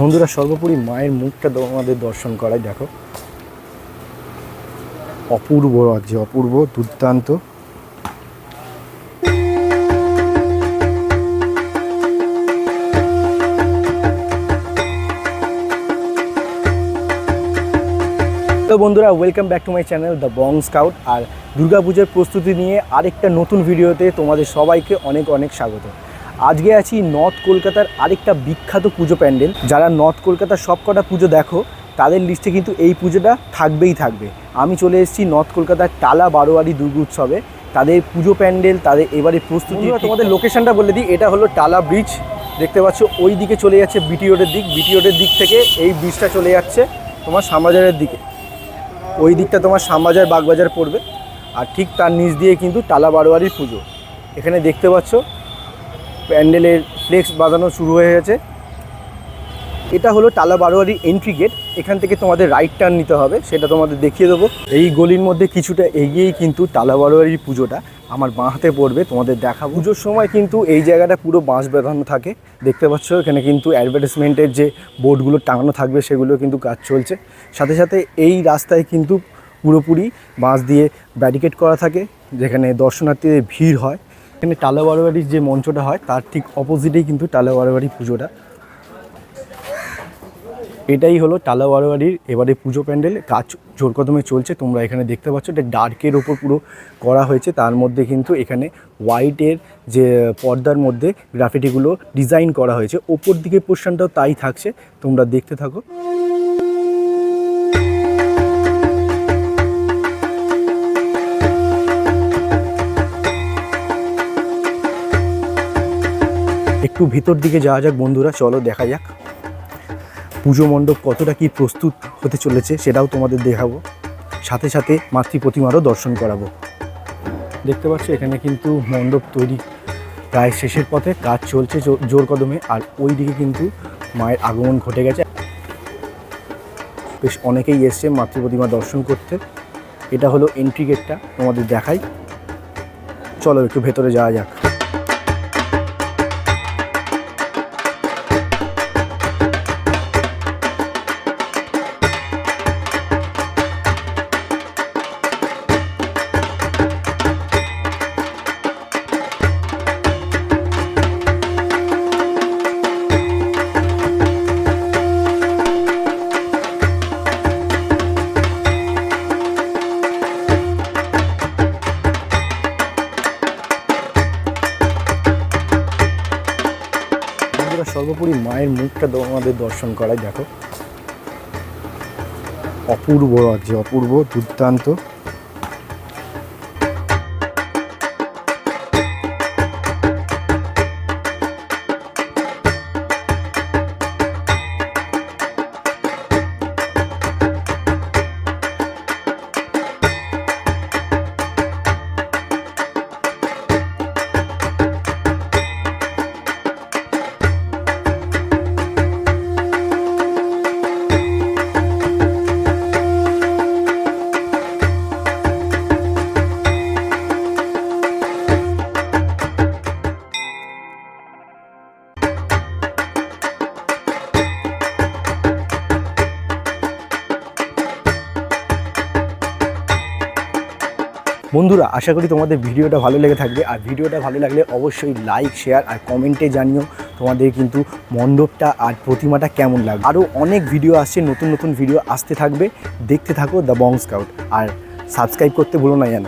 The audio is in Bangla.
বন্ধুরা, সর্বোপরি মায়ের মুখটা আমাদের দর্শন করাই, দেখো। অপূর্ব লাগছে অপূর্ব দুর্দান্ত। তো বন্ধুরা welcome back to my channel the Bong Scout আর দুর্গাপুজোর প্রস্তুতি নিয়ে আরেকটা নতুন ভিডিওতে তোমাদের সবাইকে অনেক অনেক স্বাগত। আজকে আছি নর্থ কলকাতার আরেকটা বিখ্যাত পুজো প্যান্ডেল। যারা নর্থ কলকাতার সবকটা পুজো দেখো তাদের লিস্টে কিন্তু এই পুজোটা থাকবেই থাকবে। আমি চলে এসেছি নর্থ কলকাতার টালা বারোয়ারি দুর্গা উৎসবে। তাদের পুজো প্যান্ডেল তাদের এবারে প্রস্তুতি তোমাদের লোকেশনটা বলে দিই। এটা হলো টালা ব্রিজ দেখতে পাচ্ছ ওই দিকে চলে যাচ্ছে বিটি রোডের দিক। বিটি রোডের দিক থেকে এই ব্রিজটা চলে যাচ্ছে তোমার শ্যামবাজারের দিকে। ওই দিকটা তোমার শ্যামবাজার বাগবাজার পড়বে। আর ঠিক তার নিচ দিয়ে কিন্তু টালা বারোয়ারির পুজো। এখানে দেখতে পাচ্ছ প্যান্ডেলের ফ্লেক্স বাঁধানো শুরু হয়ে গেছে। এটা হলো টালা বারোয়ারি এন্ট্রি গেট এখান থেকে তোমাদের রাইট টার্ন নিতে হবে, সেটা তোমাদের দেখিয়ে দেবো। এই গলির মধ্যে কিছুটা এগিয়েই কিন্তু টালা বারোয়ারির পুজোটা আমার বাঁ হাতে পড়বে, তোমাদের দেখা পুজোর সময় কিন্তু এই জায়গাটা পুরো বাঁশ বেঁধানো থাকে, দেখতে পাচ্ছ? এখানে কিন্তু অ্যাডভার্টাইজমেন্টের যে বোর্ডগুলো টাঙানো থাকবে, সেগুলো কিন্তু কাজ চলছে। সাথে সাথে এই রাস্তায় কিন্তু পুরোপুরি বাঁশ দিয়ে ব্যারিকেড করা থাকে, যেখানে দর্শনার্থীদের ভিড় হয়। এখানে টালা বারোয়ারির যে মঞ্চটা হয়, তার ঠিক অপোজিটেই কিন্তু টালা বারোয়ারি পুজোটা। এটাই হলো টালা বারোয়ারির এবারে পুজো প্যান্ডেল। কাজ জোর কদমে চলছে, তোমরা এখানে দেখতে পাচ্ছ, এটা ডার্কের ওপর পুরো করা হয়েছে। তার মধ্যে কিন্তু এখানে হোয়াইটের যে পর্দার মধ্যে গ্রাফিটিগুলো ডিজাইন করা হয়েছে। ওপর দিকে পোর্শনটাও তাই থাকছে, তোমরা দেখতে থাকো। একটু ভিতর দিকে যাওয়া যাক বন্ধুরা, চলো দেখা যাক। পুজো মণ্ডপ কতটা কি প্রস্তুত হতে চলেছে সেটাও তোমাদের দেখাবো। সাথে সাথে মাতৃ প্রতিমারও দর্শন করাবো। দেখতে পাচ্ছ, এখানে কিন্তু মণ্ডপ তৈরি প্রায় শেষের পথে, কাজ চলছে জোর কদমে, আর ওই দিকে কিন্তু মায়ের আগমন ঘটে গেছে। বেশ অনেকেই এসছে মাতৃ প্রতিমা দর্শন করতে। এটা হলো এন্ট্রি গেটটা তোমাদের দেখাই। চলো একটু ভেতরে যাওয়া যাক। সর্বোপরি মায়ের মুখটা আমাদের দর্শন করাই দেখো। অপূর্ব লাগছে অপূর্ব দুর্দান্ত। বন্ধুরা, আশা করি তোমাদের ভিডিওটা ভালো লেগে থাকবে। আর ভিডিওটা ভালো লাগলে অবশ্যই লাইক শেয়ার আর কমেন্টে জানিও তোমাদের কিন্তু মণ্ডপটা আর প্রতিমাটা কেমন লাগবে। আরও অনেক ভিডিও আসছে, নতুন নতুন ভিডিও আসতে থাকবে। দেখতে থাকো দ্য বং স্কাউট আর সাবস্ক্রাইব করতে ভুলো না যেন।